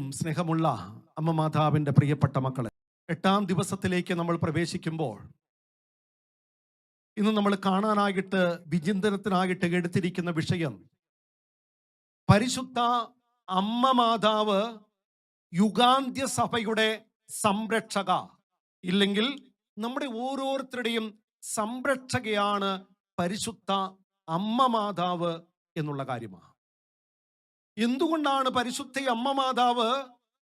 ഏറ്റവും സ്നേഹമുള്ള അമ്മ മാതാവിന്റെ പ്രിയപ്പെട്ട മക്കളെ എട്ടാം ദിവസത്തിലേക്ക് നമ്മൾ പ്രവേശിക്കുമ്പോൾ ഇന്ന് നമ്മൾ കാണാനായിട്ട് വിചിന്തനത്തിനായിട്ട് എടുത്തിരിക്കുന്ന വിഷയം പരിശുദ്ധ അമ്മ മാതാവ് യുഗാന്ത്യ സഭയുടെ സംരക്ഷക ഇല്ലെങ്കിൽ നമ്മുടെ ഓരോരുത്തരുടെയും സംരക്ഷകയാണ് പരിശുദ്ധ അമ്മ മാതാവ് എന്നുള്ള കാര്യമാണ്. എന്തുകൊണ്ടാണ് പരിശുദ്ധ അമ്മ മാതാവ്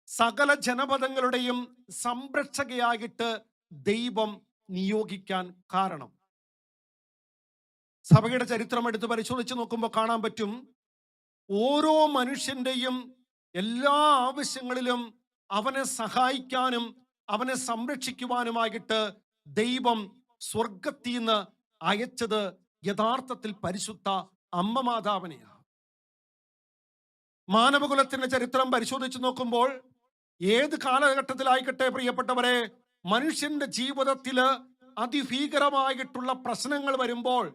സകല ജനപദങ്ങളുടെയും സംരക്ഷകയായിട്ട് ദൈവം നിയോഗിക്കാൻ കാരണം? സഭയുടെ ചരിത്രം എടുത്ത് പരിശോധിച്ച് നോക്കുമ്പോൾ കാണാൻ പറ്റും. ഓരോ മനുഷ്യന്റെയും എല്ലാ ആവശ്യങ്ങളിലും അവനെ സഹായിക്കാനും അവനെ സംരക്ഷിക്കുവാനുമായിട്ട് ദൈവം സ്വർഗത്തിൽ നിന്ന് അയച്ചത് യഥാർത്ഥത്തിൽ പരിശുദ്ധ അമ്മ മാതാവിനെയാണ്. മാനവകുലത്തിന്റെ ചരിത്രം പരിശോധിച്ചു നോക്കുമ്പോൾ ഏത് കാലഘട്ടത്തിലായിക്കട്ടെ പ്രിയപ്പെട്ടവരെ? മനുഷ്യന്റെ ജീവിതത്തിൽ അതിഭീകരമായിട്ടുള്ള പ്രശ്നങ്ങൾ വരുമ്പോൾ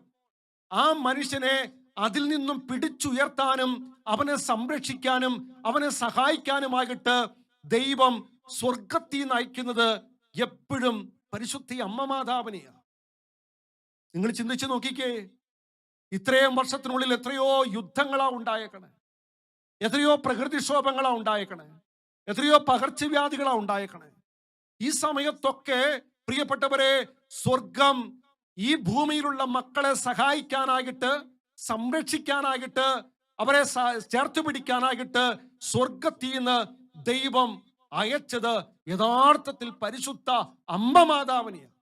ആ മനുഷ്യനെ അതിൽ നിന്നും പിടിച്ചുയർത്താനും അവനെ സംരക്ഷിക്കാനും അവനെ സഹായിക്കാനുമായിട്ട് ദൈവം സ്വർഗത്തിൽ നയിക്കുന്നത് എപ്പോഴും പരിശുദ്ധി അമ്മ മാതാവിനെയാണ് നിങ്ങൾ ചിന്തിച്ചു നോക്കിക്കേ ഇത്രയും വർഷത്തിനുള്ളിൽ എത്രയോ യുദ്ധങ്ങളാ ഉണ്ടായേക്കണേ. എത്രയോ പ്രകൃതിക്ഷോഭങ്ങളാ ഉണ്ടായേക്കണേ. എത്രയോ പകർച്ചവ്യാധികളാ ഉണ്ടായേക്കണേ. ഈ സമയത്തൊക്കെ പ്രിയപ്പെട്ടവരെ സ്വർഗം ഈ ഭൂമിയിലുള്ള മക്കളെ സഹായിക്കാനായിട്ട് സംരക്ഷിക്കാനായിട്ട് അവരെ ചേർത്ത് പിടിക്കാനായിട്ട് സ്വർഗത്തിൽ നിന്ന് ദൈവം അയച്ചത് യഥാർത്ഥത്തിൽ പരിശുദ്ധ അമ്മ മാതാവിനെയാണ്.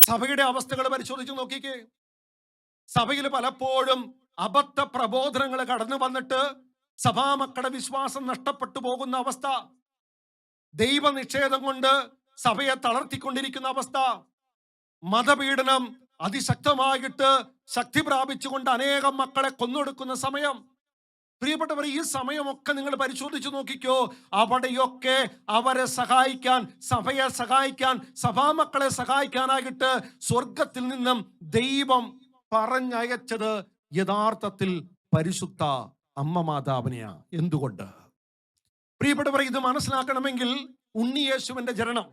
സഭയുടെ അവസ്ഥകൾ പരിശോധിച്ച് നോക്കിക്കേ. സഭയിൽ പലപ്പോഴും അബദ്ധ പ്രബോധനങ്ങൾ കടന്നു വന്നിട്ട് സഭാമക്കളുടെ വിശ്വാസം നഷ്ടപ്പെട്ടു പോകുന്ന അവസ്ഥ. ദൈവനിഷേധം കൊണ്ട് സഭയെ തളർത്തിക്കൊണ്ടിരിക്കുന്ന അവസ്ഥ. മതപീഡനം അതിശക്തമായിട്ട് ശക്തി പ്രാപിച്ചുകൊണ്ട് അനേകം മക്കളെ കൊന്നൊടുക്കുന്ന സമയം. പ്രിയപ്പെട്ടവർ ഈ സമയമൊക്കെ നിങ്ങൾ പരിശോധിച്ചു നോക്കിക്കോ. അവിടെയൊക്കെ അവരെ സഹായിക്കാൻ സഭയെ സഹായിക്കാൻ സഭാമക്കളെ സഹായിക്കാനായിട്ട് സ്വർഗത്തിൽ നിന്നും ദൈവം പറഞ്ഞയച്ചത് യഥാർത്ഥത്തിൽ പരിശുദ്ധ അമ്മ മാതാവിനെയാ. എന്തുകൊണ്ട്? പ്രിയപ്പെട്ടവർ ഇത് മനസ്സിലാക്കണമെങ്കിൽ ഉണ്ണിയേശുവിന്റെ ജനനം.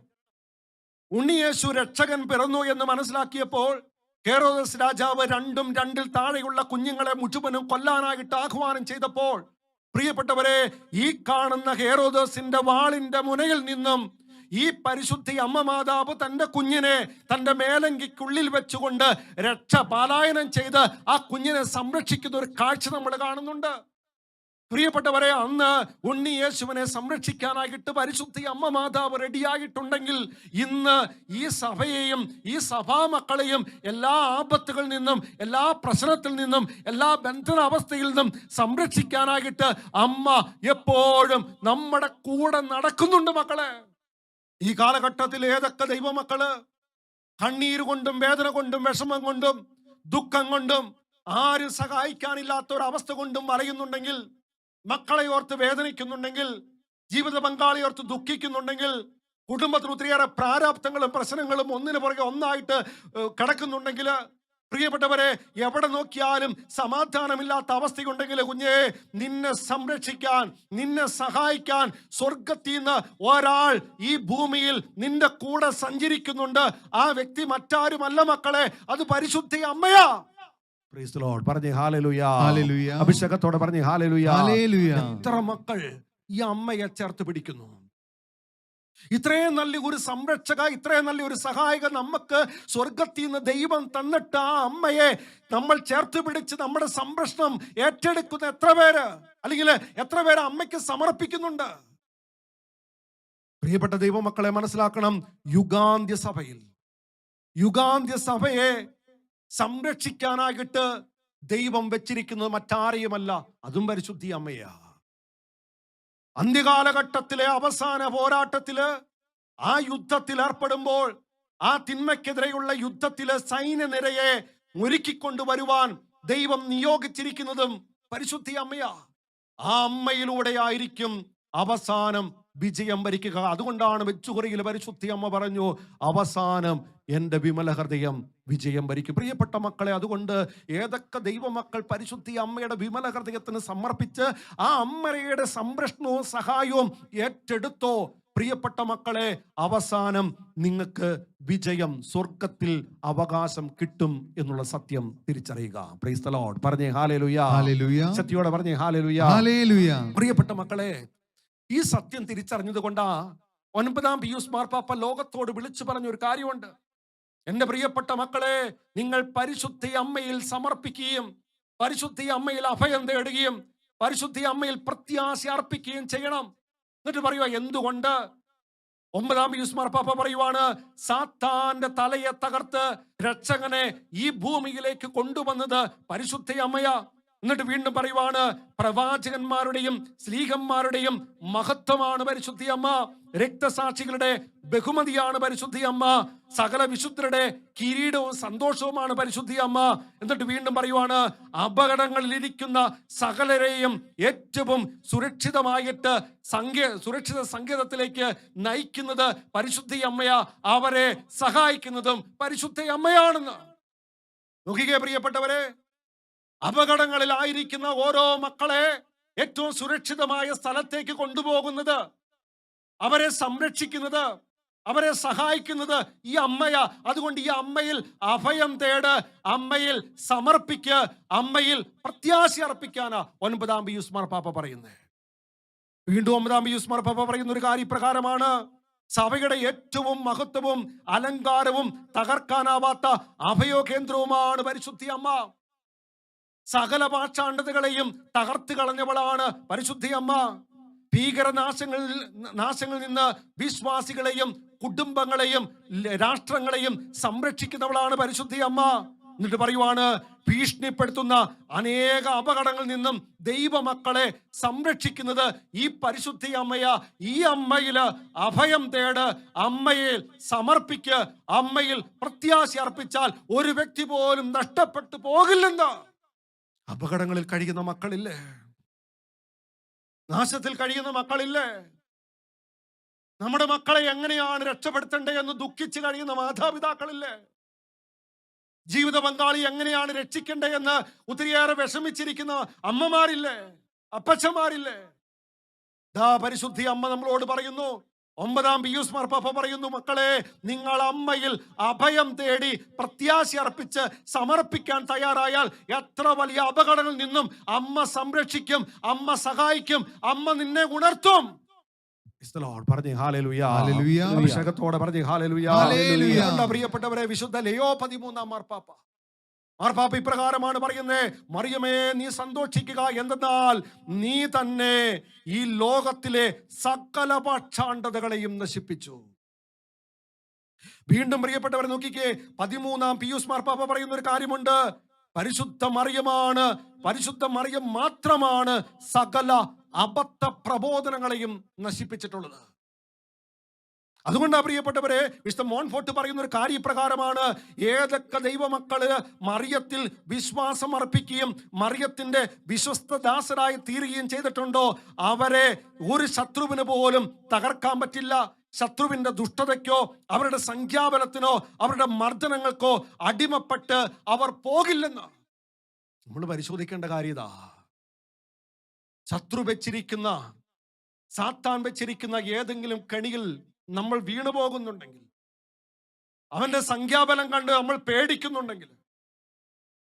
ഉണ്ണിയേശു രക്ഷകൻ പിറന്നു എന്ന് മനസ്സിലാക്കിയപ്പോൾ കേരളദസ് രാജാവ് രണ്ടും രണ്ടിൽ താഴെയുള്ള കുഞ്ഞുങ്ങളെ മുഴുവനും കൊല്ലാനായിട്ട് ആഹ്വാനം ചെയ്തപ്പോൾ പ്രിയപ്പെട്ടവരെ ഈ കാണുന്ന ഹേറോദോസിന്റെ വാളിന്റെ മുനയിൽ നിന്നും ഈ പരിശുദ്ധി അമ്മ മാതാവ് തന്റെ കുഞ്ഞിനെ തന്റെ മേലങ്കിക്കുള്ളിൽ വെച്ചുകൊണ്ട് രക്ഷ പാലായനം ചെയ്ത് ആ കുഞ്ഞിനെ സംരക്ഷിക്കുന്ന ഒരു കാഴ്ച നമ്മൾ കാണുന്നുണ്ട്. പ്രിയപ്പെട്ടവരെ അന്ന് ഉണ്ണി യേശുവിനെ സംരക്ഷിക്കാനായിട്ട് പരിശുദ്ധി അമ്മ മാതാവ് റെഡിയായിട്ടുണ്ടെങ്കിൽ ഇന്ന് ഈ സഭയെയും ഈ സഭാമക്കളെയും എല്ലാ ആപത്തുകളിൽ നിന്നും എല്ലാ പ്രശ്നത്തിൽ നിന്നും എല്ലാ ബന്ധനാവസ്ഥയിൽ നിന്നും സംരക്ഷിക്കാനായിട്ട് അമ്മ എപ്പോഴും നമ്മുടെ കൂടെ നടക്കുന്നുണ്ട് മക്കളെ. ഈ കാലഘട്ടത്തിൽ ഏതൊക്കെ ദൈവമക്കൾ കണ്ണീര് കൊണ്ടും വേദന കൊണ്ടും വിഷമം കൊണ്ടും ദുഃഖം കൊണ്ടും ആരും സഹായിക്കാനില്ലാത്ത ഒരു അവസ്ഥ കൊണ്ടും വലയുന്നുണ്ടെങ്കിൽ മക്കളെ ഓർത്ത് വേദനിക്കുന്നുണ്ടെങ്കിൽ ജീവിത പങ്കാളി ഓർത്ത് ദുഃഖിക്കുന്നുണ്ടെങ്കിൽ കുടുംബത്തിൽ ഒത്തിരിയേറെ പ്രാരാബ്ദങ്ങളും പ്രശ്നങ്ങളും ഒന്നിനു പുറകെ ഒന്നായിട്ട് കിടക്കുന്നുണ്ടെങ്കിൽ പ്രിയപ്പെട്ടവരെ എവിടെ നോക്കിയാലും സമാധാനമില്ലാത്ത അവസ്ഥയുണ്ടെങ്കിൽ കുഞ്ഞേ നിന്നെ സംരക്ഷിക്കാൻ നിന്നെ സഹായിക്കാൻ സ്വർഗത്തിൽ നിന്ന് ഒരാൾ ഈ ഭൂമിയിൽ നിന്റെ കൂടെ സഞ്ചരിക്കുന്നുണ്ട്. ആ വ്യക്തി മറ്റാരുമല്ല മക്കളെ അത് പരിശുദ്ധ അമ്മയാ. പറഞ്ഞു ഹാലലുയാ. അഭിഷേകത്തോടെ പറഞ്ഞു ഹാലലുയാ. എത്ര മക്കൾ ഈ അമ്മയെ ചേർത്ത് പിടിക്കുന്നു? ഇത്രയും നല്ല ഒരു സംരക്ഷക ഇത്രയും നല്ല ഒരു സഹായിക നമുക്ക് സ്വർഗത്തിൽ നിന്ന് ദൈവം തന്നിട്ട് ആ അമ്മയെ നമ്മൾ ചേർത്ത് പിടിച്ച് നമ്മുടെ സംരക്ഷണം ഏറ്റെടുക്കുന്ന എത്ര പേര്? അല്ലെങ്കിൽ എത്ര പേര് അമ്മയ്ക്ക് സമർപ്പിക്കുന്നുണ്ട്? പ്രിയപ്പെട്ട ദൈവമക്കളെ മനസ്സിലാക്കണം യുഗാന്ത്യ സഭയിൽ. യുഗാന്ത്യ സഭയെ സംരക്ഷിക്കാനായിട്ട് ദൈവം വെച്ചിരിക്കുന്നത് മറ്റാരെയുമല്ല അതും പരിശുദ്ധി അമ്മയാ. അന്ത്യകാലഘട്ടത്തിലെ അവസാന പോരാട്ടത്തിൽ ആ യുദ്ധത്തിൽ ഏർപ്പെടുമ്പോൾ ആ തിന്മയ്ക്കെതിരെയുള്ള യുദ്ധത്തിലെ സൈന്യനിരയെ ഒരുക്കിക്കൊണ്ടുവരുവാൻ ദൈവം നിയോഗിച്ചിരിക്കുന്നതും പരിശുദ്ധി അമ്മയാ. ആ അമ്മയിലൂടെ ആയിരിക്കും അവസാനം വിജയം വരിക്കുക അതുകൊണ്ടാണ് വെച്ചുകുറിയിൽ പരിശുദ്ധി അമ്മ പറഞ്ഞു അവസാനം എന്റെ വിമല ഹൃദയം വിജയം വരിക്കും പ്രിയപ്പെട്ട മക്കളെ അതുകൊണ്ട് ഏതൊക്കെ ദൈവമക്കൾ പരിശുദ്ധി അമ്മയുടെ വിമല ഹൃദയത്തിന് സമർപ്പിച്ച് ആ അമ്മയുടെ സംരക്ഷണവും സഹായവും ഏറ്റെടുത്തോ? പ്രിയപ്പെട്ട മക്കളെ അവസാനം നിങ്ങൾക്ക് വിജയം സ്വർഗത്തിൽ അവകാശം കിട്ടും എന്നുള്ള സത്യം തിരിച്ചറിയുക. പ്രൈസ് ദി ലോർഡ് പറഞ്ഞേ ഹാലേ ലുയാ സത്യോടെ പറഞ്ഞേ ഹാലേ ലുയാ പ്രിയപ്പെട്ട മക്കളെ ഈ സത്യം തിരിച്ചറിഞ്ഞത് കൊണ്ടാ ഒൻപതാം പിയൂസ് മാർപ്പാപ്പ ലോകത്തോട് വിളിച്ചു പറഞ്ഞ ഒരു കാര്യമുണ്ട്. എന്റെ പ്രിയപ്പെട്ട മക്കളെ നിങ്ങൾ പരിശുദ്ധി അമ്മയിൽ സമർപ്പിക്കുകയും പരിശുദ്ധി അമ്മയിൽ അഭയം തേടുകയും പരിശുദ്ധി അമ്മയിൽ പ്രത്യാശ അർപ്പിക്കുകയും ചെയ്യണം. എന്നിട്ട് പറയുക എന്തുകൊണ്ട്? ഒമ്പതാം പിയൂസ് മാർപ്പാപ്പ പറയുവാണ് സാത്താന്റെ തലയെ തകർത്ത് രക്ഷകനെ ഈ ഭൂമിയിലേക്ക് കൊണ്ടുവന്നത് പരിശുദ്ധ അമ്മയാ. എന്നിട്ട് വീണ്ടും പറയുവാണ് പ്രവാചകന്മാരുടെയും സ്ലീഹന്മാരുടെയും മഹത്വമാണ് പരിശുദ്ധി അമ്മ. രക്തസാക്ഷികളുടെ ബഹുമതിയാണ് പരിശുദ്ധി അമ്മ. സകല വിശുദ്ധരുടെ കിരീടവും സന്തോഷവുമാണ് പരിശുദ്ധി അമ്മ. എന്നിട്ട് വീണ്ടും പറയുവാണ് അപകടങ്ങളിൽ ഇരിക്കുന്ന സകലരെയും ഏറ്റവും സുരക്ഷിതമായിട്ട് സംഖ്യ സുരക്ഷിത സങ്കേതത്തിലേക്ക് നയിക്കുന്നത് പരിശുദ്ധി അമ്മയാ. അവരെ സഹായിക്കുന്നതും പരിശുദ്ധ അമ്മയാണെന്ന്. നോക്കിക്കേ പ്രിയപ്പെട്ടവരെ അപകടങ്ങളിലായിരിക്കുന്ന ഓരോ മക്കളെ ഏറ്റവും സുരക്ഷിതമായ സ്ഥലത്തേക്ക് കൊണ്ടുപോകുന്നത്. അവരെ സംരക്ഷിക്കുന്നത് അവരെ സഹായിക്കുന്നത് ഈ അമ്മയാ. അതുകൊണ്ട് ഈ അമ്മയിൽ അഭയം തേട് അമ്മയിൽ സമർപ്പിക്ക് അമ്മയിൽ പ്രത്യാശ അർപ്പിക്കാനാ ഒൻപതാം പി യുസ്മാർ പാപ്പ പറയുന്നത് വീണ്ടും ഒമ്പതാം പി യുസ്മാർ പാപ്പ പറയുന്ന ഒരു കാര്യപ്രകാരമാണ്. സഭയുടെ ഏറ്റവും മഹത്വവും അലങ്കാരവും തകർക്കാനാവാത്ത അഭയോ കേന്ദ്രവുമാണ് പരിശുദ്ധി അമ്മ. സകല പാക്ഷാണ്ഡതകളെയും തകർത്ത് കളഞ്ഞവളാണ് പരിശുദ്ധി അമ്മ ഭീകരനാശങ്ങളിൽ നാശങ്ങളിൽ നിന്ന് വിശ്വാസികളെയും കുടുംബങ്ങളെയും രാഷ്ട്രങ്ങളെയും സംരക്ഷിക്കുന്നവളാണ് പരിശുദ്ധി അമ്മ എന്നിട്ട് പറയുവാണ് ഭീഷണിപ്പെടുത്തുന്ന അനേക അപകടങ്ങളിൽ നിന്നും ദൈവമക്കളെ സംരക്ഷിക്കുന്നത് ഈ പരിശുദ്ധി അമ്മയ ഈ അമ്മയിൽ അഭയം തേട് അമ്മയെ സമർപ്പിക്ക് അമ്മയിൽ പ്രത്യാശ അർപ്പിച്ചാൽ ഒരു വ്യക്തി പോലും നഷ്ടപ്പെട്ടു പോകില്ലെന്ന്. അപകടങ്ങളിൽ കഴിയുന്ന മക്കളില്ലേ? നാശത്തിൽ കഴിയുന്ന മക്കളില്ലേ? നമ്മുടെ മക്കളെ എങ്ങനെയാണ് രക്ഷപ്പെടുത്തേണ്ടത് എന്ന് ദുഃഖിച്ച് കഴിയുന്ന മാതാപിതാക്കളില്ലേ? ജീവിത പങ്കാളി എങ്ങനെയാണ് രക്ഷിക്കേണ്ടത് എന്ന് ഒത്തിരിയേറെ വിഷമിച്ചിരിക്കുന്ന അമ്മമാരില്ലേ? അപ്പച്ചമാരില്ലേ ദാ പരിശുദ്ധി അമ്മ നമ്മളോട് പറയുന്നു ഒമ്പതാം പിയൂസ് മാർപ്പാപ്പ പറയുന്നു മക്കളെ നിങ്ങൾ അമ്മയിൽ അഭയം തേടി പ്രത്യാശ അർപ്പിച്ച് സമർപ്പിക്കാൻ തയ്യാറായാൽ എത്ര വലിയ അപകടങ്ങളിൽ നിന്നും അമ്മ സംരക്ഷിക്കും അമ്മ സഹായിക്കും അമ്മ നിന്നെ ഉണർത്തും. പ്രിയപ്പെട്ടവരെ വിശുദ്ധ ലയോ പതിമൂന്നാം മാർപ്പാപ്പ? മാർപ്പാപ്പ ഇപ്രകാരമാണ് പറയുന്നത് മറിയമേ നീ സന്തോഷിക്കുക എന്തെന്നാൽ നീ തന്നെ ഈ ലോകത്തിലെ സകല പക്ഷാണ്ടതകളെയും നശിപ്പിച്ചു. വീണ്ടും പ്രിയപ്പെട്ടവരെ നോക്കിക്കേ പതിമൂന്നാം പിയൂസ് മാർപ്പാപ്പ പറയുന്ന ഒരു കാര്യമുണ്ട്. പരിശുദ്ധ മറിയമാണ് പരിശുദ്ധ മറിയം മാത്രമാണ് സകല അബദ്ധ പ്രബോധനങ്ങളെയും നശിപ്പിച്ചിട്ടുള്ളത്. അതുകൊണ്ടാ പ്രിയപ്പെട്ടവരെ വിശുദ്ധ മോൺഫോർട്ട് പറയുന്ന ഒരു കാര്യപ്രകാരമാണ് ഏതൊക്കെ ദൈവമക്കൾ മറിയത്തിൽ വിശ്വാസം അർപ്പിക്കുകയും മറിയത്തിന്റെ വിശ്വസ്ത ദാസരായി തീരുകയും ചെയ്തിട്ടുണ്ടോ അവരെ ഒരു ശത്രുവിന് പോലും തകർക്കാൻ പറ്റില്ല. ശത്രുവിന്റെ ദുഷ്ടതയ്ക്കോ അവരുടെ സംഖ്യാബലത്തിനോ അവരുടെ മർദ്ദനങ്ങൾക്കോ അടിമപ്പെട്ട് അവർ പോകില്ലെന്ന്. നമ്മൾ പരിശോധിക്കേണ്ട കാര്യതാ ശത്രു വെച്ചിരിക്കുന്ന സാത്താൻ വെച്ചിരിക്കുന്ന ഏതെങ്കിലും കെണിയിൽ നമ്മൾ വീണു പോകുന്നുണ്ടെങ്കിൽ അവന്റെ സംഖ്യാബലം കണ്ട് നമ്മൾ പേടിക്കുന്നുണ്ടെങ്കിൽ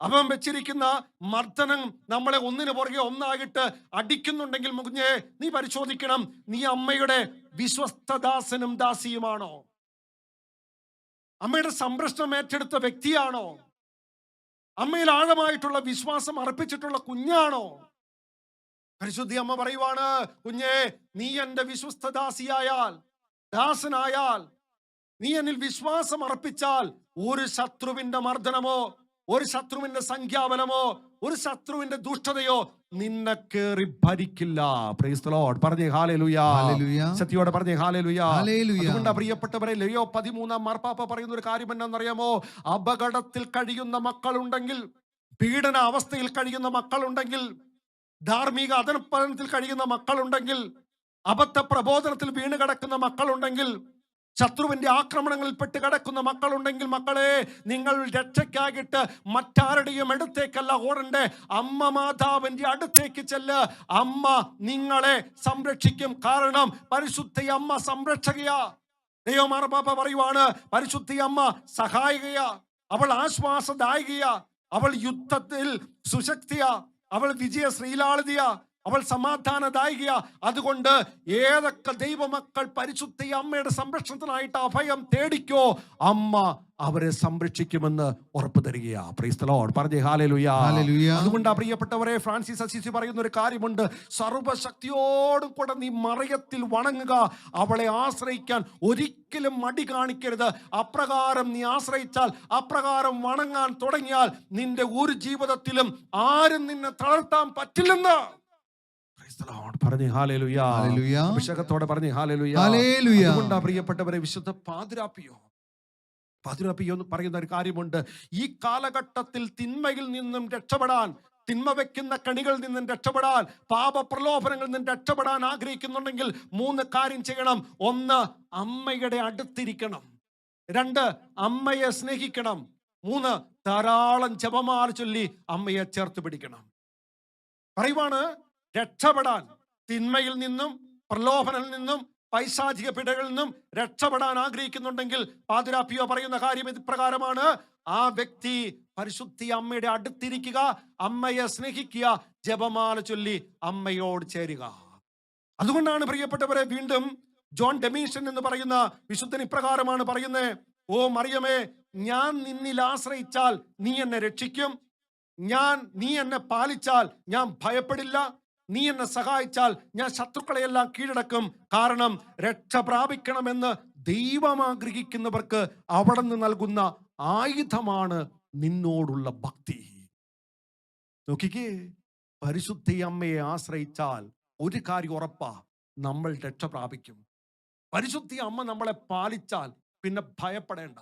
അവൻ വെച്ചിരിക്കുന്ന മർദ്ദനം നമ്മളെ ഒന്നിന് പുറകെ ഒന്നാകിട്ട് അടിക്കുന്നുണ്ടെങ്കിൽ മുകുഞ്ഞെ നീ പരിശോധിക്കണം നീ അമ്മയുടെ വിശ്വസ്തദാസനും ദാസിയുമാണോ? അമ്മയുടെ സംരക്ഷണം ഏറ്റെടുത്ത വ്യക്തിയാണോ? അമ്മയിൽ ആഴമായിട്ടുള്ള വിശ്വാസം അർപ്പിച്ചിട്ടുള്ള കുഞ്ഞാണോ? പരിശുദ്ധി അമ്മ പറയുവാണ് കുഞ്ഞേ നീ എന്റെ വിശ്വസ്ത ദാസിയായാൽ ദാസനായാൽ നീ എന്നിൽ വിശ്വാസം അർപ്പിച്ചാൽ ഒരു ശത്രുവിന്റെ മർദ്ദനമോ ഒരു ശത്രുവിന്റെ സംഖ്യാബലമോ ഒരു ശത്രുവിന്റെ ദുഷ്ടതയോ നിന്നെ കേറി ഭരിക്കില്ല. പറഞ്ഞേ ഹാലേലുയാ. സത്യോടെ പറഞ്ഞേ ഹാലേലുയാ ഹല്ലേലൂയ. അതുകൊണ്ടാ പ്രിയപ്പെട്ടവരെ ലയോ പതിമൂന്നാം മാർപ്പാപ്പ പറയുന്ന ഒരു കാര്യം എന്നറിയാമോ? അപകടത്തിൽ കഴിയുന്ന മക്കളുണ്ടെങ്കിൽ പീഡന അവസ്ഥയിൽ കഴിയുന്ന മക്കളുണ്ടെങ്കിൽ ധാർമ്മിക അതനപ്പതനത്തിൽ കഴിയുന്ന മക്കളുണ്ടെങ്കിൽ അബദ്ധ പ്രബോധനത്തിൽ വീണ് കിടക്കുന്ന മക്കളുണ്ടെങ്കിൽ ശത്രുവിന്റെ ആക്രമണങ്ങളിൽ പെട്ട് കിടക്കുന്ന മക്കളുണ്ടെങ്കിൽ മക്കളെ നിങ്ങൾ രക്ഷയ്ക്കാകിട്ട് മറ്റാരുടെയും അടുത്തേക്കല്ല ഓടണ്ടേ? അമ്മ മാതാവിന്റെ അടുത്തേക്ക് ചെല്ല്. അമ്മ നിങ്ങളെ സംരക്ഷിക്കും. കാരണം പരിശുദ്ധ അമ്മ സംരക്ഷകയാ. ദൈവമാറപ്പാപ്പ പറയുവാണ് പരിശുദ്ധി അമ്മ സഹായികയാ. അവൾ ആശ്വാസദായികയാ. അവൾ യുദ്ധത്തിൽ സുശക്തിയാ. അവൾ വിജയ ശ്രീലാളിതയാ അവൾ സമാധാനദായികയ അതുകൊണ്ട് ഏതൊക്കെ ദൈവമക്കൾ പരിശുദ്ധ അമ്മയുടെ സംരക്ഷണത്തിനായിട്ട് അഭയം തേടിക്കോ അമ്മ അവരെ സംരക്ഷിക്കുമെന്ന് ഉറപ്പ് തരികയാ. പ്രീസ്തലോട് പറഞ്ഞേ ഹാലലുയാ. അതുകൊണ്ട് പ്രിയപ്പെട്ടവരെ ഫ്രാൻസിസ് അസീസി പറയുന്ന ഒരു കാര്യമുണ്ട്. സർവശക്തിയോടും കൂടെ നീ മറയത്തിൽ വണങ്ങുക. അവളെ ആശ്രയിക്കാൻ ഒരിക്കലും മടി കാണിക്കരുത്. അപ്രകാരം നീ ആശ്രയിച്ചാൽ അപ്രകാരം വണങ്ങാൻ തുടങ്ങിയാൽ നിന്റെ ഒരു ജീവിതത്തിലും ആരും നിന്നെ തളർത്താൻ പറ്റില്ലെന്ന്. പറഞ്ഞേ. അഭിഷേകത്തോടെ പറഞ്ഞു. അതുകൊണ്ടാ പ്രിയപ്പെട്ടവരെ വിശുദ്ധ പാതിരാപ്പിയോ. പാതിരാപ്പിയോ എന്ന് പറയുന്ന ഒരു കാര്യമുണ്ട്. ഈ കാലഘട്ടത്തിൽ തിന്മയിൽ നിന്നും രക്ഷപ്പെടാൻ തിന്മ വെക്കുന്ന കണികളിൽ നിന്നും രക്ഷപ്പെടാൻ പാപ പ്രലോഭനങ്ങളിൽ നിന്നും രക്ഷപ്പെടാൻ ആഗ്രഹിക്കുന്നുണ്ടെങ്കിൽ മൂന്ന് കാര്യം ചെയ്യണം. ഒന്ന് അമ്മയുടെ അടുത്തിരിക്കണം. രണ്ട് അമ്മയെ സ്നേഹിക്കണം. മൂന്ന് ധാരാളം ജപമാല ചൊല്ലി അമ്മയെ ചേർത്ത് പിടിക്കണം. പറയുവാണ് രക്ഷപ്പെടാൻ തിന്മയിൽ നിന്നും പ്രലോഭനത്തിൽ നിന്നും പൈശാചിക പിടകളിൽ നിന്നും രക്ഷപ്പെടാൻ ആഗ്രഹിക്കുന്നുണ്ടെങ്കിൽ പാതിരാപ്പിയോ പറയുന്ന കാര്യം ഇപ്രകാരമാണ്. ആ വ്യക്തി പരിശുദ്ധി അമ്മയുടെ അടുത്തിരിക്കുക അമ്മയെ സ്നേഹിക്കുക ജപമാല ചൊല്ലി അമ്മയോട് ചേരുക. അതുകൊണ്ടാണ് പ്രിയപ്പെട്ടവരെ വീണ്ടും ജോൺ ഡെമീഷൻ എന്ന് പറയുന്ന വിശുദ്ധൻ ഇപ്രകാരമാണ് പറയുന്നത് ഓ മറിയമേ ഞാൻ നിന്നിൽ ആശ്രയിച്ചാൽ നീ എന്നെ രക്ഷിക്കും. ഞാൻ നീ എന്നെ പാലിച്ചാൽ ഞാൻ ഭയപ്പെടില്ല. നീ എന്നെ സഹായിച്ചാൽ ഞാൻ ശത്രുക്കളെയെല്ലാം കീഴടക്കും. കാരണം രക്ഷ പ്രാപിക്കണമെന്ന് ദൈവം ആഗ്രഹിക്കുന്നവർക്ക് അവിടെ നിന്ന് നൽകുന്ന ആയുധമാണ് നിന്നോടുള്ള ഭക്തി. നോക്കിക്കേ പരിശുദ്ധി അമ്മയെ ആശ്രയിച്ചാൽ ഒരു കാര്യം ഉറപ്പാ നമ്മൾ രക്ഷ പ്രാപിക്കും. പരിശുദ്ധി അമ്മ നമ്മളെ പാലിച്ചാൽ പിന്നെ ഭയപ്പെടേണ്ട.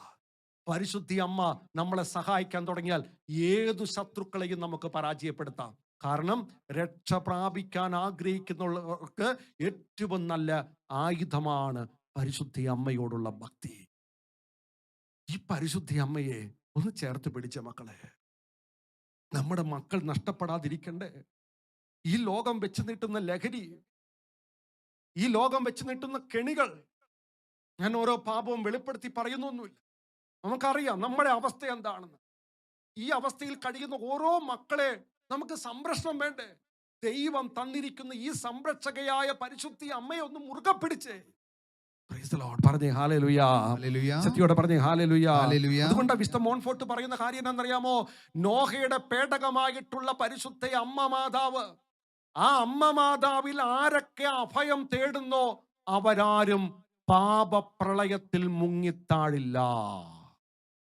പരിശുദ്ധി അമ്മ നമ്മളെ സഹായിക്കാൻ തുടങ്ങിയാൽ ഏതു ശത്രുക്കളെയും നമുക്ക് പരാജയപ്പെടുത്താം. കാരണം രക്ഷ പ്രാപിക്കാൻ ആഗ്രഹിക്കുന്നവർക്ക് ഏറ്റവും നല്ല ആയുധമാണ് പരിശുദ്ധി അമ്മയോടുള്ള ഭക്തി. ഈ പരിശുദ്ധി അമ്മയെ ഒന്ന് ചേർത്ത് പിടിച്ച മക്കളെ നമ്മുടെ മക്കൾ നഷ്ടപ്പെടാതിരിക്കണ്ടേ? ഈ ലോകം വെച്ച് നീട്ടുന്ന ലഹരി ഈ ലോകം വെച്ച് നീട്ടുന്ന കെണികൾ ഞാൻ ഓരോ പാപവും വെളിപ്പെടുത്തി പറയുന്നൊന്നുമില്ല. നമുക്കറിയാം നമ്മുടെ അവസ്ഥ എന്താണെന്ന്. ഈ അവസ്ഥയിൽ കഴിയുന്ന ഓരോ മക്കളെ നമുക്ക് സംരക്ഷണം വേണ്ടേ? ദൈവം തന്നിരിക്കുന്ന ഈ സംരക്ഷകയായ പരിശുദ്ധി അമ്മയെ ഒന്ന് മുറുകെ പിടിച്ചേ. സത്യോടെ പറഞ്ഞേ ഹാലേലുയാ ഹല്ലേലൂയ. അതുകൊണ്ട് വിശുദ്ധ മോൺഫോർട്ട് പറയുന്ന കാര്യം എന്താണെന്നറിയാമോ? നോഹയുടെ പേടകമായിട്ടുള്ള പരിശുദ്ധ അമ്മ മാതാവ്. ആ അമ്മ മാതാവിൽ ആരൊക്കെ അഭയം തേടുന്നോ അവരാരും പാപപ്രളയത്തിൽ മുങ്ങിത്താഴില്ല.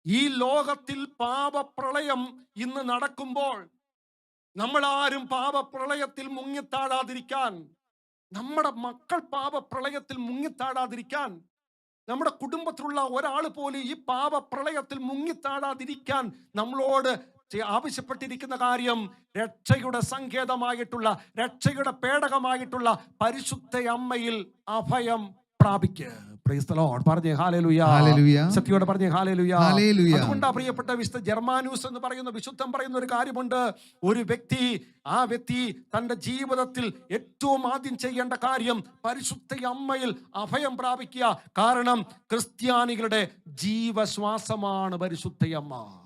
ഈ ലോകത്തിൽ പാപപ്രളയം ഇന്ന് നടക്കുമ്പോൾ നമ്മളാരും പാപപ്രളയത്തിൽ മുങ്ങിത്താഴാതിരിക്കാൻ നമ്മുടെ മക്കൾ പാപപ്രളയത്തിൽ മുങ്ങിത്താഴാതിരിക്കാൻ നമ്മുടെ കുടുംബത്തിലുള്ള ഒരാൾ പോലും ഈ പാപപ്രളയത്തിൽ മുങ്ങിത്താഴാതിരിക്കാൻ നമ്മളോട് ആവശ്യപ്പെട്ടിരിക്കുന്ന കാര്യം രക്ഷയുടെ സങ്കേതമായിട്ടുള്ള രക്ഷയുടെ പേടകമായിട്ടുള്ള പരിശുദ്ധ അമ്മയിൽ അഭയം പ്രാപിക്ക് Praise the Lord. പറഞ്ഞേ. സത്യോടെ പറഞ്ഞേ. അതുകൊണ്ടാ പ്രിയപ്പെട്ട വിശുദ്ധ ജർമാനൂസ് എന്ന് പറയുന്ന വിശുദ്ധം പറയുന്ന ഒരു കാര്യമുണ്ട്. ഒരു വ്യക്തി ആ വ്യക്തി തന്റെ ജീവിതത്തിൽ ഏറ്റവും ആദ്യം ചെയ്യേണ്ട കാര്യം പരിശുദ്ധ അമ്മയിൽ അഭയം പ്രാപിക്കുക. കാരണം ക്രിസ്ത്യാനികളുടെ ജീവശ്വാസമാണ് പരിശുദ്ധ അമ്മ.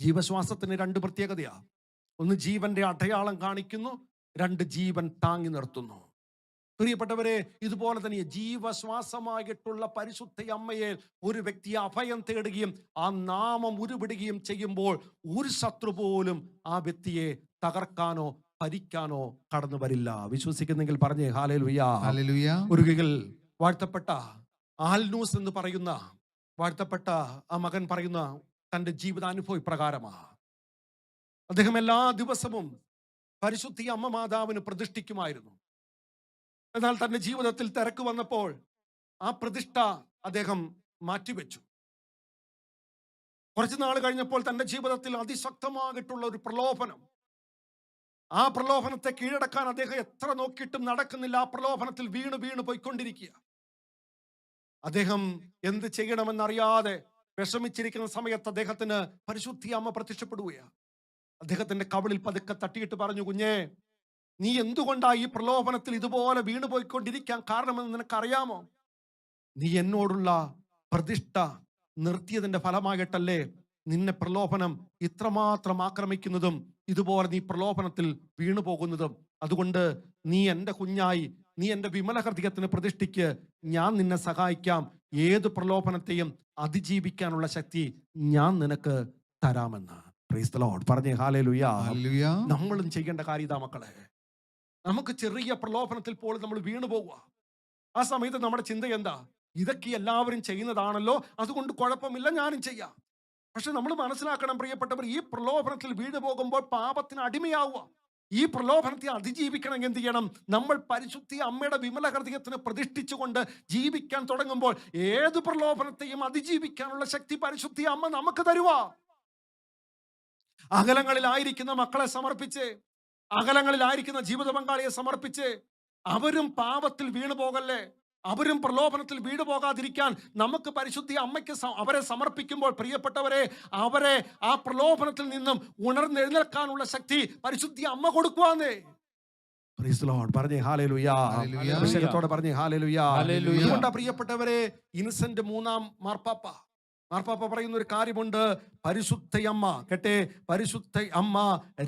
ജീവശ്വാസത്തിന് രണ്ട് പ്രത്യേകതയാ. ഒന്ന് ജീവന്റെ അടയാളം കാണിക്കുന്നു രണ്ട് ജീവൻ താങ്ങി നിർത്തുന്നു. പ്രിയപ്പെട്ടവരെ ഇതുപോലെ തന്നെ ജീവശ്വാസമായിട്ടുള്ള പരിശുദ്ധ അമ്മയെ ഒരു വ്യക്തി അഭയം തേടുകയും ആ നാമം ഉരുവിടുകയും ചെയ്യുമ്പോൾ ഒരു ശത്രു പോലും ആ വ്യക്തിയെ തകർക്കാനോ ഭരിക്കാനോ കടന്നു വരില്ല. വിശ്വസിക്കുന്നെങ്കിൽ പറഞ്ഞേ ഹല്ലേലൂയ. ഒരിക്കൽ വാഴ്ത്തപ്പെട്ട ആൽനൂസ് എന്ന് പറയുന്ന വാഴ്ത്തപ്പെട്ട ആ മകൻ പറയുന്ന തന്റെ ജീവിതാനുഭവ പ്രകാരമാ. അദ്ദേഹം എല്ലാ ദിവസവും പരിശുദ്ധി അമ്മ മാതാവിന് പ്രതിഷ്ഠിക്കുമായിരുന്നു. എന്നാൽ തന്റെ ജീവിതത്തിൽ തിരക്ക് വന്നപ്പോൾ ആ പ്രതിഷ്ഠ അദ്ദേഹം മാറ്റിവെച്ചു. കുറച്ച് നാൾ കഴിഞ്ഞപ്പോൾ തന്റെ ജീവിതത്തിൽ അതിശക്തമായിട്ടുള്ള ഒരു പ്രലോഭനം. ആ പ്രലോഭനത്തെ കീഴടക്കാൻ അദ്ദേഹം എത്ര നോക്കിയിട്ടും നടക്കുന്നില്ല. ആ പ്രലോഭനത്തിൽ വീണ് വീണ് പോയിക്കൊണ്ടിരിക്കുക. അദ്ദേഹം എന്ത് ചെയ്യണമെന്നറിയാതെ വിഷമിച്ചിരിക്കുന്ന സമയത്ത് അദ്ദേഹത്തിന് പരിശുദ്ധി അമ്മ പ്രത്യക്ഷപ്പെടുകയാണ്. അദ്ദേഹത്തിന്റെ കവളിൽ പതുക്കെ തട്ടിയിട്ട് പറഞ്ഞു കുഞ്ഞേ നീ എന്തുകൊണ്ടാ ഈ പ്രലോഭനത്തിൽ ഇതുപോലെ വീണ് പോയിക്കൊണ്ടിരിക്കാൻ കാരണമെന്ന് നിനക്കറിയാമോ? നീ എന്നോടുള്ള പ്രതിഷ്ഠ നിർത്തിയതിന്റെ ഫലമായിട്ടല്ലേ നിന്നെ പ്രലോഭനം ഇത്രമാത്രം ആക്രമിക്കുന്നതും ഇതുപോലെ നീ പ്രലോഭനത്തിൽ വീണു പോകുന്നതും അതുകൊണ്ട് നീ എന്റെ കുഞ്ഞായി നീ എന്റെ വിമല ഹൃദയത്തിന് പ്രതിഷ്ഠിക്ക് ഞാൻ നിന്നെ സഹായിക്കാം. ഏത് പ്രലോഭനത്തെയും അതിജീവിക്കാനുള്ള ശക്തി ഞാൻ നിനക്ക് തരാമെന്ന്. പറഞ്ഞേ ഹാലേ ലുയാ നമ്മളും ചെയ്യേണ്ട കാര്യം ഇതാ മക്കളെ. നമുക്ക് ചെറിയ പ്രലോഭനത്തിൽ പോലും നമ്മൾ വീണു പോവുക. ആ സമയത്ത് നമ്മുടെ ചിന്ത എന്താ? ഇതൊക്കെ എല്ലാവരും ചെയ്യുന്നതാണല്ലോ. അതുകൊണ്ട് കുഴപ്പമില്ല ഞാനും ചെയ്യാം. പക്ഷെ നമ്മൾ മനസ്സിലാക്കണം പ്രിയപ്പെട്ടവർ ഈ പ്രലോഭനത്തിൽ വീണു പോകുമ്പോൾ പാപത്തിന് അടിമയാവുക. ഈ പ്രലോഭനത്തെ അതിജീവിക്കണം എന്ത് ചെയ്യണം? നമ്മൾ പരിശുദ്ധി അമ്മയുടെ വിമല ഹൃദയത്തിന് പ്രതിഷ്ഠിച്ചുകൊണ്ട് ജീവിക്കാൻ തുടങ്ങുമ്പോൾ ഏത് പ്രലോഭനത്തെയും അതിജീവിക്കാനുള്ള ശക്തി പരിശുദ്ധി അമ്മ നമുക്ക് തരുവാ. അകലങ്ങളിലായിരിക്കുന്ന മക്കളെ സമർപ്പിച്ച് അകലങ്ങളിലായിരിക്കുന്ന ജീവിത പങ്കാളിയെ സമർപ്പിച്ച് അവരും പാപത്തിൽ വീണു പോകല്ലേ? അവരും പ്രലോഭനത്തിൽ വീണു പോകാതിരിക്കാൻ നമുക്ക് പരിശുദ്ധി അമ്മയ്ക്ക് അവരെ സമർപ്പിക്കുമ്പോൾ പ്രിയപ്പെട്ടവരെ അവരെ ആ പ്രലോഭനത്തിൽ നിന്നും ഉണർന്നെഴുന്നേൽക്കാനുള്ള ശക്തി പരിശുദ്ധി അമ്മ കൊടുക്കുവാന്നേ. പറഞ്ഞേ ഹാലേലുയാ. പറഞ്ഞേ ഹാലേലുയാ. പ്രിയപ്പെട്ടവരെ ഇൻസെന്റ് മൂന്നാം മാർപ്പാപ്പ മാർപ്പാപ്പ പറയുന്ന ഒരു കാര്യമുണ്ട് പരിശുദ്ധയമ്മ കേട്ടെ? പരിശുദ്ധ അമ്മ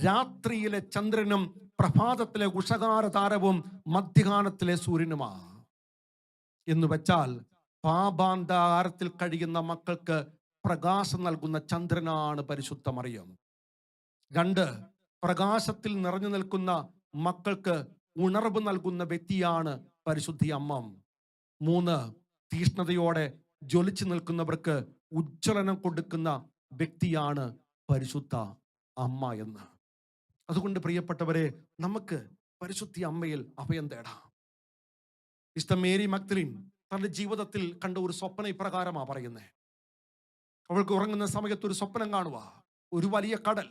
രാത്രിയിലെ ചന്ദ്രനും പ്രഭാതത്തിലെ ഉഷകാര താരവും മധ്യകാലത്തിലെ സൂര്യനുമാ. എന്ന് വെച്ചാൽ പാപാന്താരത്തിൽ കഴിയുന്ന മക്കൾക്ക് പ്രകാശം നൽകുന്ന ചന്ദ്രനാണ് പരിശുദ്ധ മറിയം. രണ്ട് പ്രകാശത്തിൽ നിറഞ്ഞു നിൽക്കുന്ന മക്കൾക്ക് ഉണർവ് നൽകുന്ന വ്യക്തിയാണ് പരിശുദ്ധി അമ്മം. മൂന്ന് തീഷ്ണതയോടെ ജ്വലിച്ചു നിൽക്കുന്നവർക്ക് ഉജ്ജ്വലനം കൊടുക്കുന്ന വ്യക്തിയാണ് പരിശുദ്ധ അമ്മ എന്ന്. അതുകൊണ്ട് പ്രിയപ്പെട്ടവരെ നമുക്ക് പരിശുദ്ധി അമ്മയിൽ അഭയം തേടാം. മിസ്റ്റർ മേരി മക്തലിൻ തന്റെ ജീവിതത്തിൽ കണ്ട ഒരു സ്വപ്നം ഇപ്രകാരമാ പറയുന്നേ. അവൾക്ക് ഉറങ്ങുന്ന സമയത്ത് ഒരു സ്വപ്നം കാണുക ഒരു വലിയ കടൽ.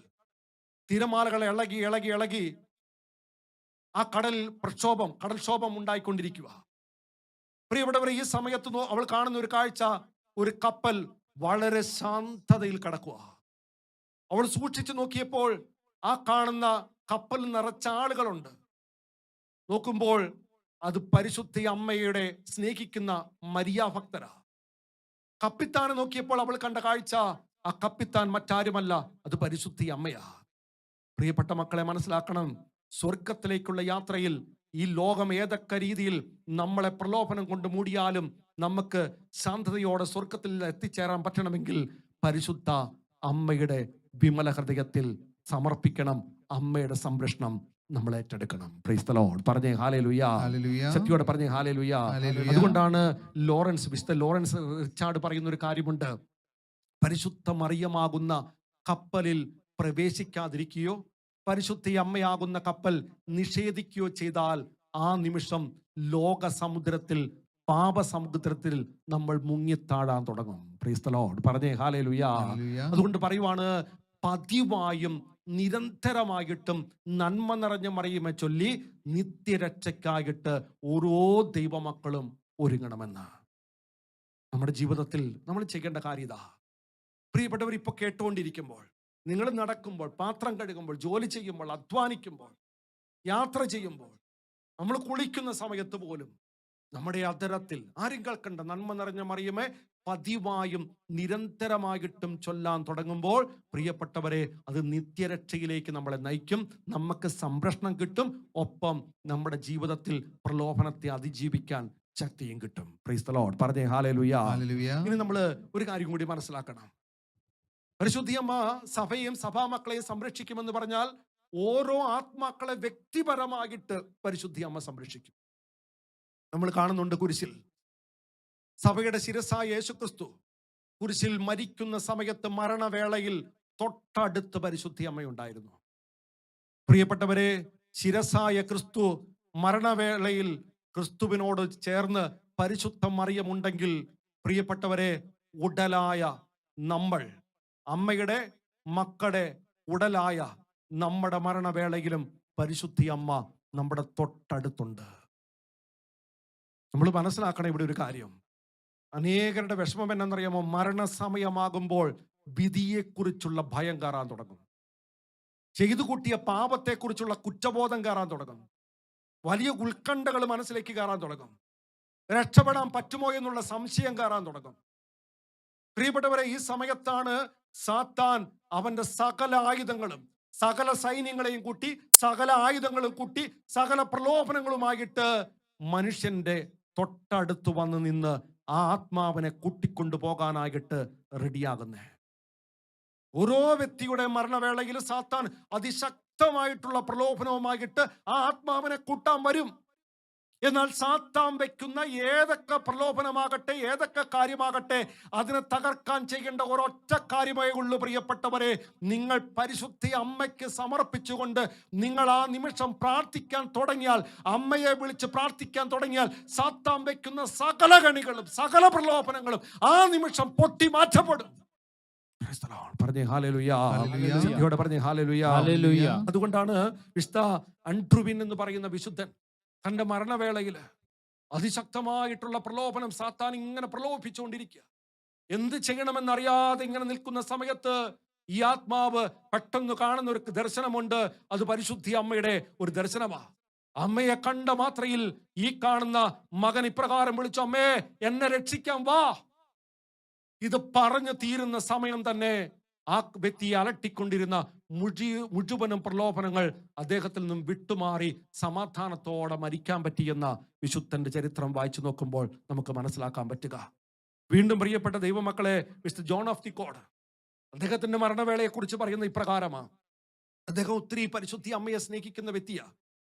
തിരമാലകളെ ഇളകി ഇളകി ഇളകി ആ കടൽ പ്രക്ഷോഭം കടൽക്ഷോഭം ഉണ്ടായിക്കൊണ്ടിരിക്കുക പ്രിയപ്പെട്ടവരെ ഈ സമയത്ത് അവൾ കാണുന്ന ഒരു കാഴ്ച ഒരു കപ്പൽ വളരെ ശാന്തതയിൽ കടക്കുക. അവൾ സൂക്ഷിച്ചു നോക്കിയപ്പോൾ ആ കാണുന്ന കപ്പൽ നിറച്ച ആളുകളുണ്ട്. നോക്കുമ്പോൾ അത് പരിശുദ്ധ അമ്മയുടെ സ്നേഹിക്കുന്ന മരിയാ ഭക്തരാ. കപ്പിത്താനെ നോക്കിയപ്പോൾ അവൾ കണ്ട കാഴ്ച ആ കപ്പിത്താൻ മറ്റാരുമല്ല അത് പരിശുദ്ധി അമ്മയാ. പ്രിയപ്പെട്ട മക്കളെ മനസ്സിലാക്കണം സ്വർഗത്തിലേക്കുള്ള യാത്രയിൽ ഈ ലോകം ഏതൊക്കെ രീതിയിൽ നമ്മളെ പ്രലോഭനം കൊണ്ട് മൂടിയാലും നമുക്ക് ശാന്തതയോടെ സ്വർഗത്തിൽ എത്തിച്ചേരാൻ പറ്റണമെങ്കിൽ പരിശുദ്ധ അമ്മയുടെ വിമല ഹൃദയത്തിൽ സമർപ്പിക്കണം. അമ്മയുടെ സംരക്ഷണം നമ്മൾ ഏറ്റെടുക്കണം. പ്രീസ്തലോ. പറഞ്ഞേ ഹാലേ ലുയാ ശക്തിയോടെ പറഞ്ഞേ ഹാലേ ലുയാ അതുകൊണ്ടാണ് ലോറൻസ് വിശുദ്ധ ലോറൻസ് റിച്ചാർഡ് പറയുന്ന ഒരു കാര്യമുണ്ട്. പരിശുദ്ധ മറിയമാകുന്ന കപ്പലിൽ പ്രവേശിക്കാതിരിക്കുകയോ പരിശുദ്ധ അമ്മയാകുന്ന കപ്പൽ നിഷേധിക്കുകയോ ചെയ്താൽ ആ നിമിഷം ലോക സമുദ്രത്തിൽ പാപസമുദ്രത്തിൽ നമ്മൾ മുങ്ങിത്താഴാൻ തുടങ്ങും. പ്രീസ്തലോട് പറഞ്ഞേ ഹാലേ ലുയാ അതുകൊണ്ട് പറയുവാണ് പതിവായും നിരന്തരമായിട്ടും നന്മ നിറഞ്ഞ മറിയുമെ ചൊല്ലി നിത്യരക്ഷയ്ക്കായിട്ട് ഓരോ ദൈവമക്കളും ഒരുങ്ങണമെന്ന്. നമ്മുടെ ജീവിതത്തിൽ നമ്മൾ ചെയ്യേണ്ട കാര്യം ഇതാ. പ്രിയപ്പെട്ടവർ ഇപ്പോൾ കേട്ടുകൊണ്ടിരിക്കുമ്പോൾ നിങ്ങൾ നടക്കുമ്പോൾ പാത്രം കഴുകുമ്പോൾ ജോലി ചെയ്യുമ്പോൾ അധ്വാനിക്കുമ്പോൾ യാത്ര ചെയ്യുമ്പോൾ നമ്മൾ കുളിക്കുന്ന സമയത്ത് പോലും നമ്മുടെ അതരത്തിൽ ആരും കേൾക്കണ്ട. നന്മ നിറഞ്ഞ മറിയുമേ പതിവായും നിരന്തരമായിട്ടും ചൊല്ലാൻ തുടങ്ങുമ്പോൾ പ്രിയപ്പെട്ടവരെ അത് നിത്യരക്ഷയിലേക്ക് നമ്മളെ നയിക്കും. നമുക്ക് സംരക്ഷണം കിട്ടും. ഒപ്പം നമ്മുടെ ജീവിതത്തിൽ പ്രലോഭനത്തെ അതിജീവിക്കാൻ ശക്തിയും കിട്ടും. Lord. പറഞ്ഞേ ഹാലേ ലുയാ ഇനി നമ്മൾ ഒരു കാര്യം കൂടി മനസ്സിലാക്കണം. പരിശുദ്ധിയമ്മ സഭയും സഭാ മക്കളെയും സംരക്ഷിക്കുമെന്ന് പറഞ്ഞാൽ ഓരോ ആത്മാക്കളെ വ്യക്തിപരമായിട്ട് പരിശുദ്ധി അമ്മ സംരക്ഷിക്കും. നമ്മൾ കാണുന്നുണ്ട് കുരിശിൽ. സഭയുടെ ശിരസായ യേശുക്രിസ്തു കുരിശിൽ മരിക്കുന്ന സമയത്ത് മരണവേളയിൽ തൊട്ടടുത്ത് പരിശുദ്ധി അമ്മയുണ്ടായിരുന്നു. പ്രിയപ്പെട്ടവരെ ശിരസായ ക്രിസ്തു മരണവേളയിൽ ക്രിസ്തുവിനോട് ചേർന്ന് പരിശുദ്ധ മറിയമുണ്ടെങ്കിൽ പ്രിയപ്പെട്ടവരെ ഉടലായ നമ്മൾ അമ്മയുടെ മക്കളുടെ ഉടലായ നമ്മുടെ മരണവേളയിലും പരിശുദ്ധി അമ്മ നമ്മുടെ തൊട്ടടുത്തുണ്ട്. നമ്മൾ മനസ്സിലാക്കണം ഇവിടെ ഒരു കാര്യം. അനേകരുടെ വിഷമം എന്നറിയാമോ? മരണസമയമാകുമ്പോൾ വിധിയെക്കുറിച്ചുള്ള ഭയം കയറാൻ തുടങ്ങും. ചെയ്തു കൂട്ടിയ പാപത്തെക്കുറിച്ചുള്ള കുറ്റബോധം കയറാൻ തുടങ്ങും. വലിയ ഉത്കണ്ഠകൾ മനസ്സിലേക്ക് കയറാൻ തുടങ്ങും. രക്ഷപ്പെടാൻ പറ്റുമോ എന്നുള്ള സംശയം കയറാൻ തുടങ്ങും. പ്രിയപ്പെട്ടവരെ ഈ സമയത്താണ് സാത്താൻ അവന്റെ സകല ആയുധങ്ങളും സകല സൈന്യങ്ങളെയും കൂട്ടി സകല ആയുധങ്ങളും കൂട്ടി സകല പ്രലോഭനങ്ങളുമായിട്ട് മനുഷ്യന്റെ തൊട്ടടുത്ത് വന്ന് നിന്ന് ആ ആത്മാവിനെ കൂട്ടിക്കൊണ്ടു പോകാനായിട്ട് റെഡിയാകുന്നേ. ഓരോ വ്യക്തിയുടെ മരണവേളയിൽ സാത്താൻ അതിശക്തമായിട്ടുള്ള പ്രലോഭനവുമായിട്ട് ആ ആത്മാവിനെ കൂട്ടാൻ വരും. എന്നാൽ സാത്താൻ വയ്ക്കുന്ന ഏതൊക്കെ പ്രലോഭനമാകട്ടെ ഏതൊക്കെ കാര്യമാകട്ടെ അതിനെ തകർക്കാൻ ചെയ്യേണ്ട ഒരൊറ്റ കാര്യമേ ഉള്ളൂ പ്രിയപ്പെട്ടവരെ. നിങ്ങൾ പരിശുദ്ധി അമ്മയ്ക്ക് സമർപ്പിച്ചുകൊണ്ട് നിങ്ങൾ ആ നിമിഷം പ്രാർത്ഥിക്കാൻ തുടങ്ങിയാൽ അമ്മയെ വിളിച്ച് പ്രാർത്ഥിക്കാൻ തുടങ്ങിയാൽ സാത്താൻ വയ്ക്കുന്ന സകല കണികളും സകല പ്രലോഭനങ്ങളും ആ നിമിഷം പൊട്ടി മാറ്റപ്പെടും. അതുകൊണ്ടാണ് വിശുദ്ധ അൺട്രുവിൻ എന്ന് പറയുന്ന വിശുദ്ധൻ തന്റെ മരണവേളയിൽ അതിശക്തമായിട്ടുള്ള പ്രലോഭനം സാത്താൻ ഇങ്ങനെ പ്രലോഭിച്ചുകൊണ്ടിരിക്കുക എന്ത് ചെയ്യണമെന്നറിയാതെ ഇങ്ങനെ നിൽക്കുന്ന സമയത്ത് ഈ ആത്മാവ് പെട്ടെന്ന് കാണുന്ന ഒരു ദർശനമുണ്ട്. അത് പരിശുദ്ധി അമ്മയുടെ ഒരു ദർശനമാണ് അമ്മയെ കണ്ട മാത്രയിൽ ഈ കാണുന്ന മകൻ ഇപ്രകാരം വിളിച്ചു അമ്മേ എന്നെ രക്ഷിക്കാൻ വാ. ഇത് പറഞ്ഞു തീരുന്ന സമയം തന്നെ ആ വ്യക്തിയെ അലട്ടിക്കൊണ്ടിരുന്ന മുഴി മുഴുവനും പ്രലോഭനങ്ങൾ അദ്ദേഹത്തിൽ നിന്നും വിട്ടുമാറി സമാധാനത്തോടെ മരിക്കാൻ പറ്റിയെന്ന വിശുദ്ധന്റെ ചരിത്രം വായിച്ചു നോക്കുമ്പോൾ നമുക്ക് മനസ്സിലാക്കാൻ പറ്റുക. വീണ്ടും പ്രിയപ്പെട്ട ദൈവമക്കളെ mister John of the code. അദ്ദേഹത്തിന്റെ മരണവേളയെ കുറിച്ച് പറയുന്ന ഇപ്രകാരമാണ് അദ്ദേഹം ഒത്തിരി പരിശുദ്ധി അമ്മയെ സ്നേഹിക്കുന്ന വ്യക്തിയാ.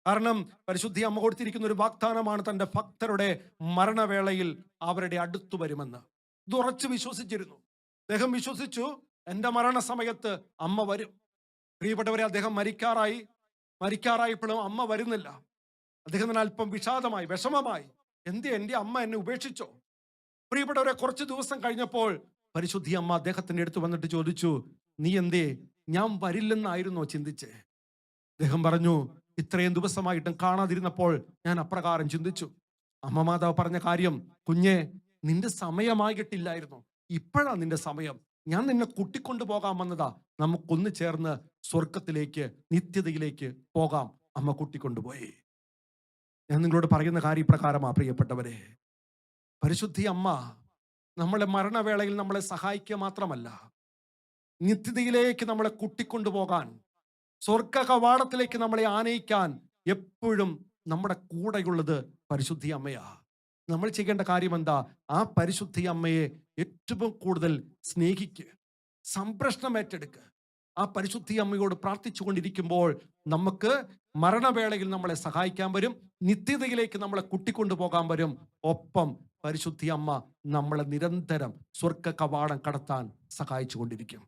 കാരണം പരിശുദ്ധി അമ്മ കൊടുത്തിരിക്കുന്ന ഒരു വാഗ്ദാനമാണ് തന്റെ ഭക്തരുടെ മരണവേളയിൽ അവരുടെ അടുത്തു വരുമെന്ന്. ഇത് ഉറച്ചു വിശ്വസിച്ചിരുന്നു. അദ്ദേഹം വിശ്വസിച്ചു എന്റെ മരണസമയത്ത് അമ്മ വരും. പ്രിയപ്പെട്ടവരെ അദ്ദേഹം മരിക്കാറായി മരിക്കാറായപ്പോഴും അമ്മ വരുന്നില്ല. അദ്ദേഹത്തിന് അല്പം വിഷാദമായി വിഷമമായി. എന്ത് എന്റെ അമ്മ എന്നെ ഉപേക്ഷിച്ചോ? പ്രിയപ്പെട്ടവരെ കുറച്ച് ദിവസം കഴിഞ്ഞപ്പോൾ പരിശുദ്ധി അമ്മ അദ്ദേഹത്തിന്റെ അടുത്ത് വന്നിട്ട് ചോദിച്ചു നീ എന്തേ? ഞാൻ വരില്ലെന്നായിരുന്നോ ചിന്തിച്ചേ? അദ്ദേഹം പറഞ്ഞു ഇത്രയും ദിവസമായിട്ടും കാണാതിരുന്നപ്പോൾ ഞാൻ അപ്രകാരം ചിന്തിച്ചു. അമ്മ മാതാവ് പറഞ്ഞ കാര്യം കുഞ്ഞെ നിന്റെ സമയമായിട്ടില്ലായിരുന്നു. ഇപ്പോഴാ നിന്റെ സമയം. ഞാൻ നിന്നെ കൂട്ടിക്കൊണ്ടു പോകാൻ വന്നതാ നമുക്കൊന്ന് ചേർന്ന് സ്വർഗത്തിലേക്ക് നിത്യതയിലേക്ക് പോകാം. അമ്മ കൂട്ടിക്കൊണ്ടുപോയി. ഞാൻ നിങ്ങളോട് പറയുന്ന കാര്യപ്രകാരമാ പ്രിയപ്പെട്ടവരെ. പരിശുദ്ധി അമ്മ നമ്മളെ മരണവേളയിൽ നമ്മളെ സഹായിക്കുക മാത്രമല്ല നിത്യതയിലേക്ക് നമ്മളെ കൂട്ടിക്കൊണ്ടുപോകാൻ സ്വർഗ കവാടത്തിലേക്ക് നമ്മളെ ആനയിക്കാൻ എപ്പോഴും നമ്മുടെ കൂടെയുള്ളത് പരിശുദ്ധി അമ്മയാ. നമ്മൾ ചെയ്യേണ്ട കാര്യം എന്താ? ആ പരിശുദ്ധി അമ്മയെ ഏറ്റവും കൂടുതൽ സ്നേഹിക്ക് സംപ്രശ്നം ഏറ്റെടുക്ക് ആ പരിശുദ്ധി അമ്മയോട് പ്രാർത്ഥിച്ചുകൊണ്ടിരിക്കുമ്പോൾ നമുക്ക് മരണവേളയിൽ നമ്മളെ സഹായിക്കാൻ വരും നിത്യതയിലേക്ക് നമ്മളെ കുട്ടിക്കൊണ്ടുപോകാൻ വരും. ഒപ്പം പരിശുദ്ധി അമ്മ നമ്മളെ നിരന്തരം സ്വർഗ കവാടം കടത്താൻ സഹായിച്ചു കൊണ്ടിരിക്കും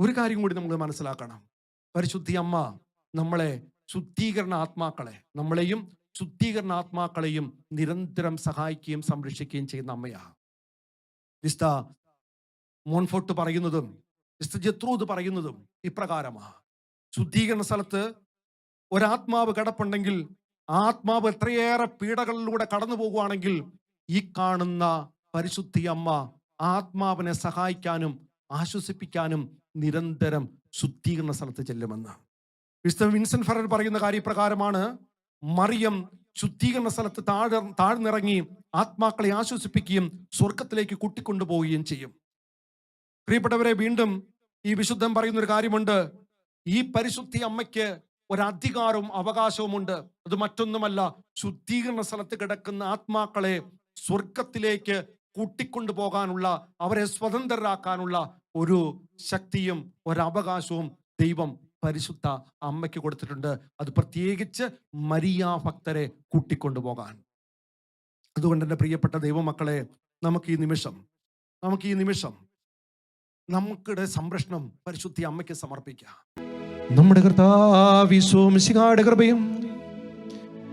ഒരു കാര്യം കൂടി നമ്മൾ മനസ്സിലാക്കണം. പരിശുദ്ധി അമ്മ നമ്മളെ ശുദ്ധീകരണ ആത്മാക്കളെ നമ്മളെയും ശുദ്ധീകരണ ആത്മാക്കളെയും നിരന്തരം സഹായിക്കുകയും സംരക്ഷിക്കുകയും ചെയ്യുന്ന അമ്മയാ. വിസ്ത മോൺഫോർട്ട് പറയുന്നതും വിസ്ത ജത്രൂത് പറയുന്നതും ഇപ്രകാരമാണ്. ശുദ്ധീകരണ സ്ഥലത്ത് ഒരാത്മാവ് കിടപ്പുണ്ടെങ്കിൽ ആത്മാവ് എത്രയേറെ പീഡകളിലൂടെ കടന്നു പോകുവാണെങ്കിൽ ഈ കാണുന്ന പരിശുദ്ധി അമ്മ ആത്മാവിനെ സഹായിക്കാനും ആശ്വസിപ്പിക്കാനും നിരന്തരം ശുദ്ധീകരണ സ്ഥലത്ത് ചെല്ലുമെന്ന് വിശുദ്ധ വിൻസെന്റ് ഫെറർ പറയുന്ന കാര്യപ്രകാരമാണ് മറിയം ശുദ്ധീകരണ സ്ഥലത്ത് താഴെ താഴ്ന്നിറങ്ങി ആത്മാക്കളെ ആശ്വസിപ്പിക്കുകയും സ്വർഗത്തിലേക്ക് കൂട്ടിക്കൊണ്ടുപോവുകയും ചെയ്യും. പ്രിയപ്പെട്ടവരെ വീണ്ടും ഈ വിശുദ്ധം പറയുന്ന ഒരു കാര്യമുണ്ട്. ഈ പരിശുദ്ധി അമ്മയ്ക്ക് ഒരധികാരവും അവകാശവുമുണ്ട്. അത് മറ്റൊന്നുമല്ല ശുദ്ധീകരണ സ്ഥലത്ത് കിടക്കുന്ന ആത്മാക്കളെ സ്വർഗത്തിലേക്ക് കൂട്ടിക്കൊണ്ടുപോകാനുള്ള അവരെ സ്വതന്ത്രരാക്കാനുള്ള ഒരു ശക്തിയും ഒരവകാശവും ദൈവം പരിശുദ്ധ അമ്മയ്ക്ക് കൊടുത്തിട്ടുണ്ട്. അത് പ്രത്യേകിച്ച് മരിയ ഭക്തരെ കൂട്ടിക്കൊണ്ടുപോകാൻ. അതുകൊണ്ട് എന്റെ പ്രിയപ്പെട്ട ദൈവമക്കളെ നമുക്ക് ഈ നിമിഷം നമുക്ക് ഈ നിമിഷം നമുക്കിടെ സംരക്ഷണം പരിശുദ്ധി അമ്മയ്ക്ക് സമർപ്പിക്കാം. നമ്മുടെ കർത്താവിശ്വമിശികാട് കൃപയും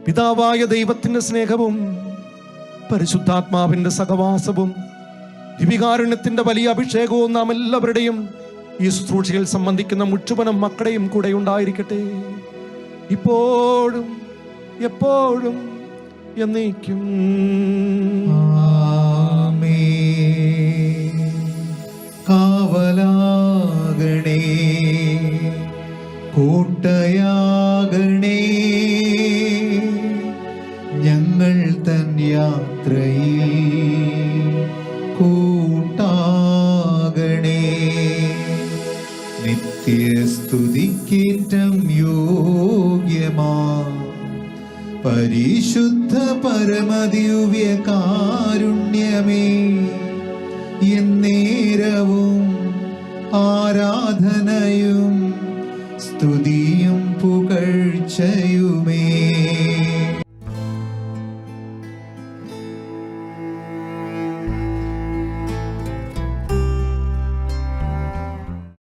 പിതാവായ ദൈവത്തിന്റെ സ്നേഹവും പരിശുദ്ധാത്മാവിന്റെ സഹവാസവും ദിവികാരുണ്യത്തിന്റെ വലിയ അഭിഷേകവും നാം എല്ലാവരുടെയും ഈ ശുശ്രൂഷയിൽ സംബന്ധിക്കുന്ന മുഴുവനും മക്കളെയും കൂടെ ഉണ്ടായിരിക്കട്ടെ. ഇപ്പോഴും എപ്പോഴും എന്നേക്കും.